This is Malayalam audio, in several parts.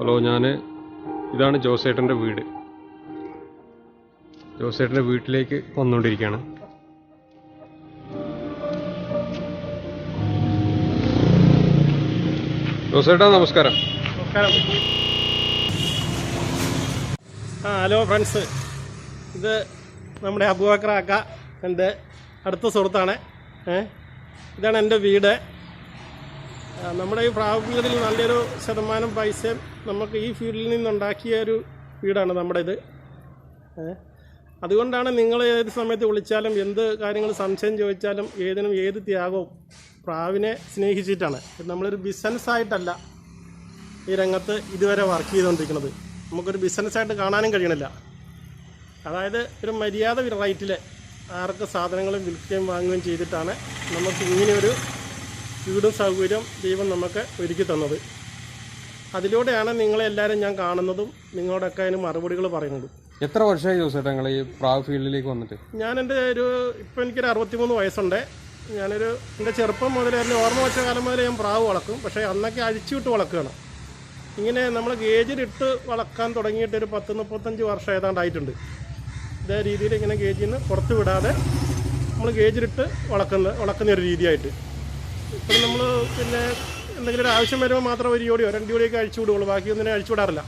ഹലോ ഞാൻ ഇതാണ് ജോസേട്ടന്റെ വീട്. ജോസേട്ടന്റെ വീട്ടിലേക്ക് വന്നുകൊണ്ടിരിക്കുകയാണ്. ജോസേട്ടാ നമസ്കാരം. നമസ്കാരം. ആ ഹലോ ഫ്രണ്ട്സ് ഇത് നമ്മുടെ അബുബക്കർ അക്ക എന്റെ അടുത്ത സുഹൃത്താണ്. ഇതാണ് എന്റെ വീട്. നമ്മുടെ ഈ ഫീൽഡിൽ നല്ലൊരു ശതമാനം പൈസ നമുക്ക് ഈ ഫീൽഡിൽ നിന്നുണ്ടാക്കിയ ഒരു വീടാണ് നമ്മുടെ ഇത്. അതുകൊണ്ടാണ് നിങ്ങൾ ഏത് സമയത്ത് വിളിച്ചാലും എന്ത് കാര്യങ്ങൾ സംശയം ചോദിച്ചാലും ഏതിനും ഏത് ത്യാഗവും പ്രാവിനെ സ്നേഹിച്ചിട്ടാണ്. നമ്മളൊരു ബിസിനസ്സായിട്ടല്ല ഈ രംഗത്ത് ഇതുവരെ വർക്ക് ചെയ്തുകൊണ്ടിരിക്കുന്നത്. നമുക്കൊരു ബിസിനസ്സായിട്ട് കാണാനും കഴിയണില്ല. അതായത് ഒരു മര്യാദ റേറ്റിൽ ആർക്ക് സാധനങ്ങളും വിൽക്കുകയും വാങ്ങുകയും ചെയ്തിട്ടാണ് നമുക്ക് ഇങ്ങനെയൊരു വീടും സൗകര്യം ദൈവം നമുക്ക് ഒരുക്കി തന്നത്. അതിലൂടെയാണ് നിങ്ങളെല്ലാവരും ഞാൻ കാണുന്നതും നിങ്ങളോടൊക്കെ അതിന് മറുപടികൾ പറയുന്നതും. എത്ര വർഷമായി ജോസേട്ടാ നിങ്ങൾ ഈ പ്രാവ് ഫീൽഡിലേക്ക് വന്നിട്ട്? ഞാൻ എന്റെ ഒരു ഇപ്പം എനിക്കൊരു അറുപത്തിമൂന്ന് വയസ്സുണ്ട്. ഞാനൊരു എന്റെ ചെറുപ്പം മുതൽ എന്റെ ഓർമ്മ വച്ച കാലം മുതൽ ഞാൻ പ്രാവ് വളക്കും പക്ഷേ അന്നൊക്കെ അഴിച്ചുവിട്ട് വളക്കുകയാണ് ഇങ്ങനെ നമ്മൾ ഗേജിലിട്ട് വളക്കാൻ തുടങ്ങിയിട്ട് ഒരു പത്ത് മുപ്പത്തഞ്ച് വർഷം ഏതാണ്ടായിട്ടുണ്ട്. ഇതേ രീതിയിൽ ഇങ്ങനെ ഗേജിൽ നിന്ന് പുറത്ത് വിടാതെ നമ്മൾ ഗേജിലിട്ട് വളക്കുന്ന വളക്കുന്ന ഒരു രീതിയായിട്ട്. ഇപ്പം നമ്മൾ പിന്നെ എന്തെങ്കിലും ഒരു ആവശ്യം വരുമ്പോൾ മാത്രം ഒരു ജോഡിയോ രണ്ട് ജോഡിയൊക്കെ അഴിച്ചു വിടുകയുള്ളൂ ബാക്കിയൊന്നിനെ അഴിച്ചു വിടാറില്ല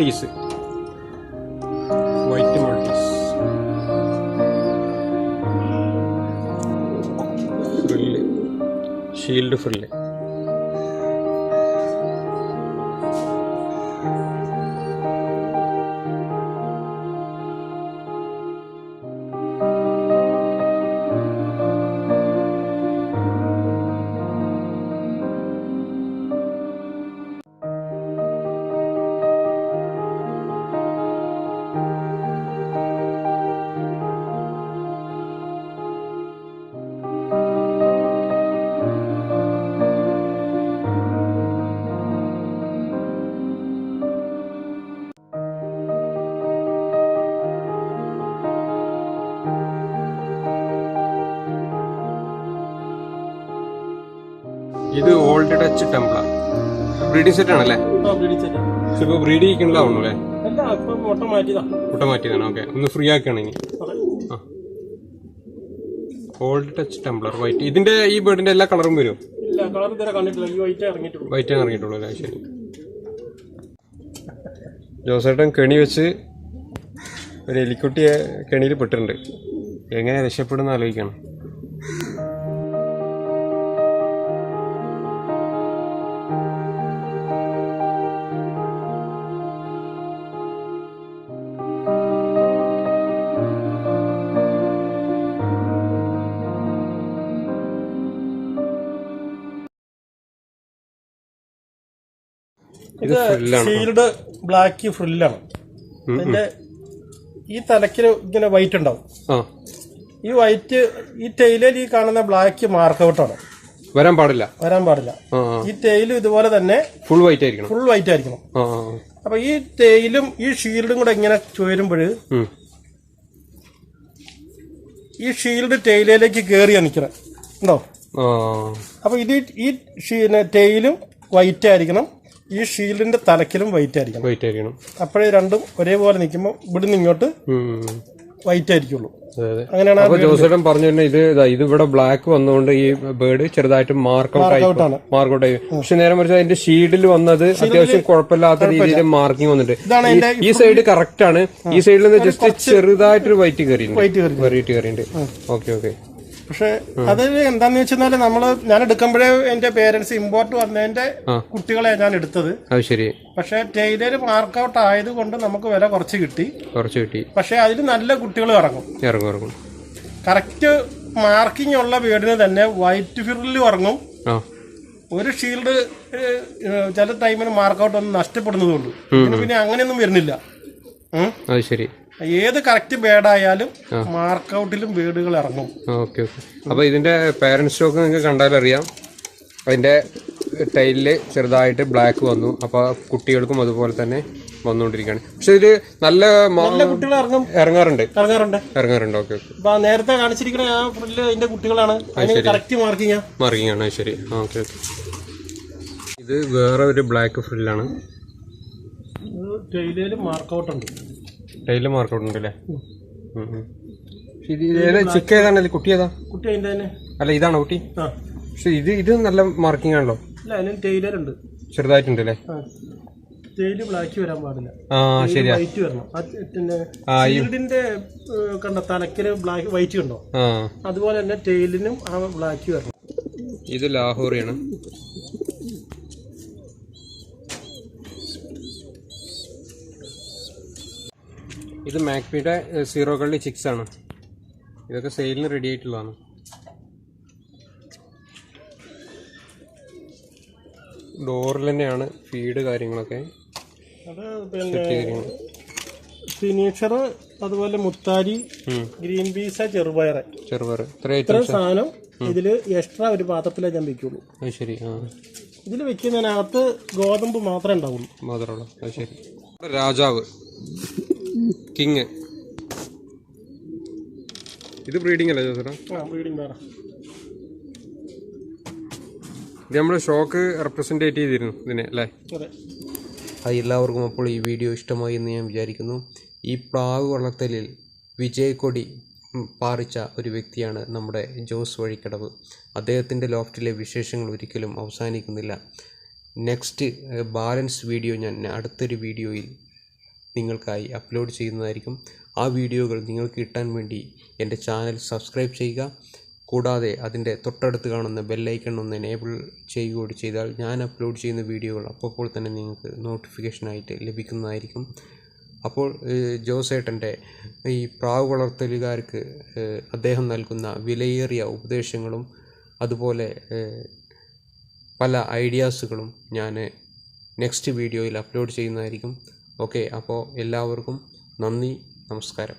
Maltese white Maltese frill shield frill ഇത് old touch tumbler breeding set ആണല്ലേ? ഇപ്പൊ ബ്രീഡ് ചെയ്യിക്കണ്ടാവുള്ളൂ അല്ലേ? മുട്ട മാറ്റിയതാ മുട്ട മാറ്റിയതാണ്. ഓക്കെ ഒന്ന് ഫ്രീ ആക്കുകയാണെങ്കിൽ ഇനി. ഓൾഡ് ടച്ച് ടെംപ്ലർ വൈറ്റ് ഇതിന്റെ ഈ ബേർഡിന്റെ എല്ലാ കളറും വരും? വൈറ്റ് ഇറങ്ങിയിട്ടുള്ളൂ. അല്ലേ? ശരി. ജോസേട്ടൻ കെണി വെച്ച് ഒരു എലിക്കുട്ടിയെ കെണിയിൽ പെട്ടിട്ടുണ്ട്. എങ്ങനെ രക്ഷപ്പെടുന്ന ആലോചിക്കണം. ഇത് ഷീൽഡ് ബ്ലാക്ക് ഫ്രില്ലാണ് പിന്നെ ഈ തലക്കിൽ ഇങ്ങനെ വൈറ്റ് ഉണ്ടാവും. ഈ വൈറ്റ് ഈ ടെയിലിൽ ഈ കാണുന്ന ബ്ലാക്ക് മാർക്ക് ഔട്ടാണ് വരാൻ പാടില്ല. വരാൻ പാടില്ല. ഈ ടെയിലും ഇതുപോലെ തന്നെ ഫുൾ വൈറ്റ് ആയിരിക്കണം. ഫുൾ വൈറ്റ് ആയിരിക്കണം. അപ്പൊ ഈ ടെയിലും ഈ ഷീൽഡും കൂടെ ഇങ്ങനെ ചേരുമ്പോൾ ഈ ഷീൽഡ് ടെയിലേക്ക് കയറിയാ നിൽക്കണം ഉണ്ടോ? അപ്പൊ ഇത് ഈ ടെയിലും വൈറ്റ് ആയിരിക്കണം. ഈ ഷീൽഡിന്റെ തലക്കിലും വൈറ്റ് ആയിരിക്കണം. വൈറ്റ് ആയിരിക്കണം. അപ്പോഴേ രണ്ടും ഒരേപോലെ നിൽക്കുമ്പോൾ ഇവിടുന്ന് ഇങ്ങോട്ട് വൈറ്റ് ആയിരിക്കുള്ളൂ. അങ്ങനെയാണ് അപ്പൊ ജോസേട്ടൻ പറഞ്ഞു തന്നെ ഇത് ഇതാ, ഇവിടെ ബ്ലാക്ക് വന്നുകൊണ്ട് ഈ ബേർഡ് ചെറുതായിട്ട് മാർക്ക് ഔട്ട്. മാർക്ക് ഔട്ട് ആയി. പക്ഷെ നേരെ മറിച്ച് അതിന്റെ ഷീഡിൽ വന്നത് അത്യാവശ്യം കുഴപ്പമില്ലാത്ത രീതിയിൽ മാർക്കിംഗ് വന്നിട്ട് ഈ- സൈഡ് കറക്റ്റ് ആണ്. ഈ സൈഡിൽ നിന്ന് ജസ്റ്റ് ചെറുതായിട്ടൊരു വൈറ്റ് കയറി വൈറ്റ് കയറി കയറിയിട്ട് കയറിയിട്ടുണ്ട് ഓക്കെ ഓക്കെ പക്ഷെ അത് എന്താന്ന് വെച്ചാൽ നമ്മൾ ഞാൻ എടുക്കുമ്പോഴേ എന്റെ പേരൻസ് ഇമ്പോർട്ട് വന്നതിന്റെ. കുട്ടികളെ ഞാൻ എടുത്തത്. ശരി. പക്ഷെ ടൈലർ മാർക്ക് ഔട്ട് ആയതുകൊണ്ട് നമുക്ക് വില കുറച്ച് കിട്ടി. കുറച്ച് കിട്ടി. പക്ഷെ അതിൽ നല്ല കുട്ടികൾ ഇറങ്ങും. ഇറങ്ങും ഇറങ്ങും. കറക്റ്റ് മാർക്കിംഗ് ഉള്ള വീടിന് തന്നെ വൈറ്റ് ഫിറിലും ഇറങ്ങും. ഒരു ഷീൽഡ് ചില ടൈമിന് മാർക്ക് ഔട്ട് ഒന്ന് നഷ്ടപ്പെടുന്നതുകൊണ്ട്. പിന്നെ അങ്ങനെയൊന്നും വരുന്നില്ല. അത് ശരി. ഏത് കറക്റ്റ് ബേഡായാലും മാർക്കൗട്ടിലും വീടുകൾ ഇറങ്ങും. Okay okay. അപ്പോൾ ഇതിന്റെ പാരന്റ് സ്റ്റോക്ക് നിങ്ങൾക്ക് കണ്ടാലറിയാം അതിന്റെ ടൈലിൽ ചെറുതായിട്ട് ബ്ലാക്ക് വന്നു. അപ്പോൾ കുട്ടികൾക്കും അതുപോലെ തന്നെ വന്നുകൊണ്ടിരിക്കുകയാണ്. പക്ഷെ ഇതിൽ നല്ല നല്ല കുട്ടികൾ ഇറങ്ങും. ഇറങ്ങാറുണ്ട്. ഇറങ്ങാറുണ്ട്. ഇറങ്ങാറുണ്ട്. Okay okay. നേരത്തെ കാണിച്ചിരിക്കുന്ന ആ ഫ്രില്ല് അതിന്റെ കുട്ടികളാണ്. കറക്റ്റ് മാർക്കിംഗ് ആണ്. ശരി. Okay okay. ഇത് വേറെ ഒരു ബ്ലാക്ക് ഫ്രില്ലാണ് ടൈലിൽ മാർക്ക് ഔട്ട് ഉണ്ട് ടൈലിൽ മാർക്ക് ഔട്ട് ഉണ്ട് അല്ലേ ചിക്ക ഏതാണല്ലേ കുട്ടി ഏതാ? കുട്ടി അതിന്റെ തന്നെ. അല്ല ഇതാണോ കുട്ടി? പക്ഷെ ഇത് ഇത് നല്ല മാർക്കിംഗ് ആണല്ലോ. ടൈലർ ഉണ്ട്. ചെറുതായിട്ടുണ്ട് അല്ലേ ബ്ലാക്ക് വരാൻ പാടില്ല. ആ ശരിയാ. വൈറ്റ് വരണം. പിന്നെ കണ്ട ബ്ലാക്ക് വൈറ്റ് ഉണ്ടോ? അതുപോലെ തന്നെ ടെയിലിനും ആ ബ്ലാക്ക് വരണം. ഇത് ലാഹോറിയാണ്. ഇത് മാക്മിയുടെ സീറോ കള്ളി ചിക്സ് ആണ്. ഇതൊക്കെ സെയിലിന് റെഡി ആയിട്ടുള്ളതാണ്. ഡോറിൽ തന്നെയാണ് ഫീഡ് കാര്യങ്ങളൊക്കെ അത് പിന്നെ ഫിനിഷർ അതുപോലെ മുത്താരി ഗ്രീൻ പീസ് ചെറുപയർ. ചെറുപയർ. ഇത്ര ഇത്ര സാധനം ഇതിൽ എക്സ്ട്രാ ഒരു പാത്രത്തിലേ ഞാൻ വെക്കുള്ളൂ. ശരി ഇതിൽ ഇതിൽ വെക്കുന്നതിനകത്ത് ഗോതമ്പ് മാത്രമേ ഉണ്ടാവുള്ളൂ. മാത്രമേ ശരി. രാജാവ്. കിങ് ഇത് ബ്രീഡിംഗ് അല്ലേ ജോസറ ആ ബ്രീഡിംഗ് വേറെ. ഇത് നമ്മൾ ഷോക്ക് റെപ്രസെന്റേറ്റ് ചെയ്തിരുന്നു ഇതിനെ അല്ലേ? അത്. എല്ലാവർക്കും അപ്പോൾ ഈ വീഡിയോ ഇഷ്ടമായി എന്ന് ഞാൻ വിചാരിക്കുന്നു. ഈ പ്ലാവ് വളർത്തലിൽ വിജയക്കൊടി പാറിച്ച ഒരു വ്യക്തിയാണ് നമ്മുടെ ജോസ് വഴിക്കടവ്. അദ്ദേഹത്തിന്റെ ലോഫ്റ്റിലെ വിശേഷങ്ങൾ ഒരിക്കലും അവസാനിക്കുന്നില്ല. നെക്സ്റ്റ് ബാലൻസ് വീഡിയോ ഞാൻ അടുത്തൊരു വീഡിയോയിൽ നിങ്ങൾക്കായി അപ്ലോഡ് ചെയ്യുന്നതായിരിക്കും. ആ വീഡിയോകൾ നിങ്ങൾക്ക് കിട്ടാൻ വേണ്ടി എന്റെ ചാനൽ സബ്സ്ക്രൈബ് ചെയ്യുക. കൂടാതെ അതിന്റെ തൊട്ടടുത്ത് കാണുന്ന ബെല്ലൈക്കൺ ഒന്ന് എനേബിൾ ചെയ്യുകയോട് ചെയ്താൽ ഞാൻ അപ്ലോഡ് ചെയ്യുന്ന വീഡിയോകൾ അപ്പോൾ തന്നെ നിങ്ങൾക്ക് നോട്ടിഫിക്കേഷനായിട്ട് ലഭിക്കുന്നതായിരിക്കും. അപ്പോൾ ജോസേട്ടന്റെ ഈ പ്രാവ് വളർത്തലുകാർക്ക് അദ്ദേഹം നൽകുന്ന വിലയേറിയ ഉപദേശങ്ങളും അതുപോലെ പല ഐഡിയാസുകളും ഞാൻ നെക്സ്റ്റ് വീഡിയോയിൽ അപ്ലോഡ് ചെയ്യുന്നതായിരിക്കും. ഓക്കെ അപ്പോൾ എല്ലാവർക്കും നന്ദി നമസ്കാരം